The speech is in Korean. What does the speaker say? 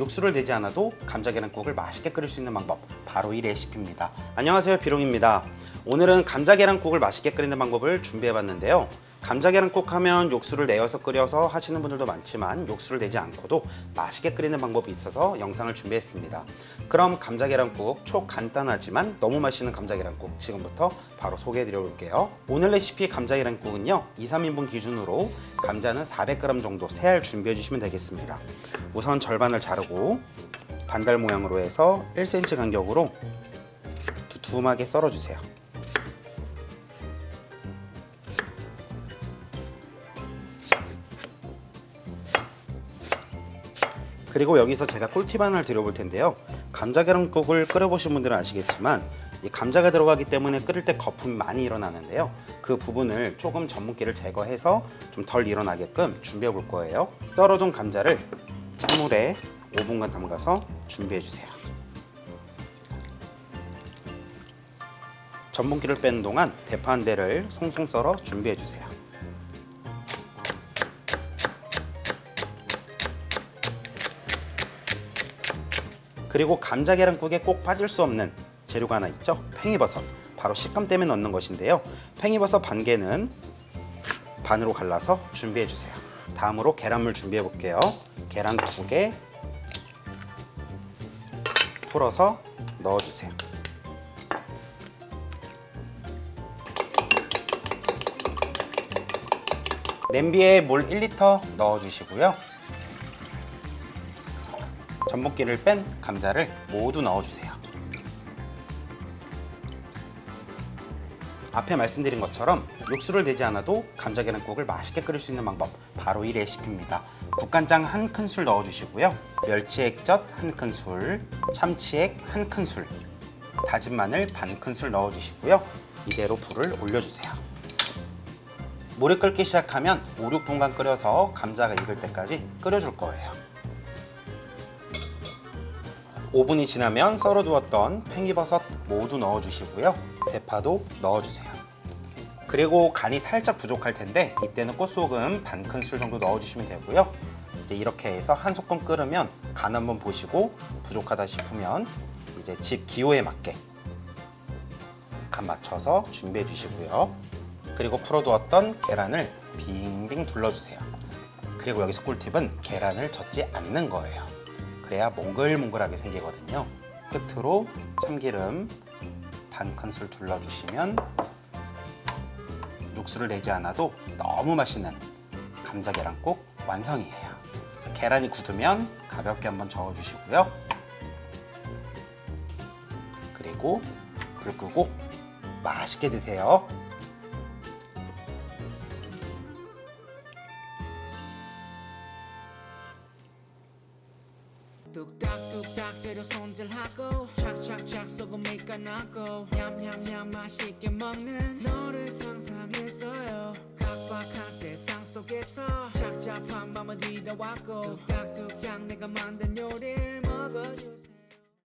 육수를 내지 않아도 감자 계란국을 맛있게 끓일 수 있는 방법 바로 이 레시피입니다. 안녕하세요 비롱입니다. 오늘은 감자 계란국을 맛있게 끓이는 방법을 준비해 봤는데요. 감자 계란국 하면 육수를 내어서 끓여서 하시는 분들도 많지만 육수를 내지 않고도 맛있게 끓이는 방법이 있어서 영상을 준비했습니다. 그럼 감자 계란국 초 간단하지만 너무 맛있는 감자 계란국 지금부터 바로 소개해 드려 볼게요. 오늘 레시피 감자 계란국은요. 2, 3인분 기준으로 감자는 400g 정도 세 알 준비해 주시면 되겠습니다. 우선 절반을 자르고 반달 모양으로 해서 1cm 간격으로 두툼하게 썰어 주세요. 그리고 여기서 제가 꿀팁 하나를 드려볼 텐데요. 감자 계란국을 끓여보신 분들은 아시겠지만 이 감자가 들어가기 때문에 끓일 때 거품이 많이 일어나는데요. 그 부분을 조금 전분기를 제거해서 좀 덜 일어나게끔 준비해 볼 거예요. 썰어둔 감자를 찬물에 5분간 담가서 준비해 주세요. 전분기를 빼는 동안 대파 한 대를 송송 썰어 준비해 주세요. 그리고 감자 계란국에 꼭 빠질 수 없는 재료가 하나 있죠. 팽이버섯. 바로 식감 때문에 넣는 것인데요. 팽이버섯 반 개는 반으로 갈라서 준비해 주세요. 다음으로 계란물 준비해 볼게요. 계란 두 개 풀어서 넣어 주세요. 냄비에 물 1리터 넣어 주시고요. 전분기를 뺀 감자를 모두 넣어주세요. 앞에 말씀드린 것처럼 육수를 내지 않아도 감자 계란국을 맛있게 끓일 수 있는 방법 바로 이 레시피입니다. 국간장 한 큰술 넣어주시고요. 멸치액젓 한 큰술, 참치액 한 큰술, 다진 마늘 반 큰술 넣어주시고요. 이대로 불을 올려주세요. 물이 끓기 시작하면 5, 6분간 끓여서 감자가 익을 때까지 끓여줄 거예요. 5분이 지나면 썰어두었던 팽이버섯 모두 넣어주시고요. 대파도 넣어주세요. 그리고 간이 살짝 부족할 텐데 이때는 꽃소금 반 큰술 정도 넣어주시면 되고요. 이제 이렇게 해서 한 소끔 끓으면 간 한번 보시고 부족하다 싶으면 이제 집 기호에 맞게 간 맞춰서 준비해 주시고요. 그리고 풀어두었던 계란을 빙빙 둘러주세요. 그리고 여기서 꿀팁은 계란을 젓지 않는 거예요. 그래야 몽글몽글하게 생기거든요. 끝으로 참기름 반 큰술 둘러주시면 육수를 내지 않아도 너무 맛있는 감자 계란국 완성이에요. 계란이 굳으면 가볍게 한번 저어 주시고요. 그리고 불 끄고 맛있게 드세요. 뚝딱뚝딱 재료 손질하고 착착착 소금이 까나고 냠냠냠 맛있게 먹는 너를 상상했어요. 각박한 세상 속에서 착잡한 밤을 뒤다왔고 뚝딱뚝딱 내가 만든 요리를 먹어주세요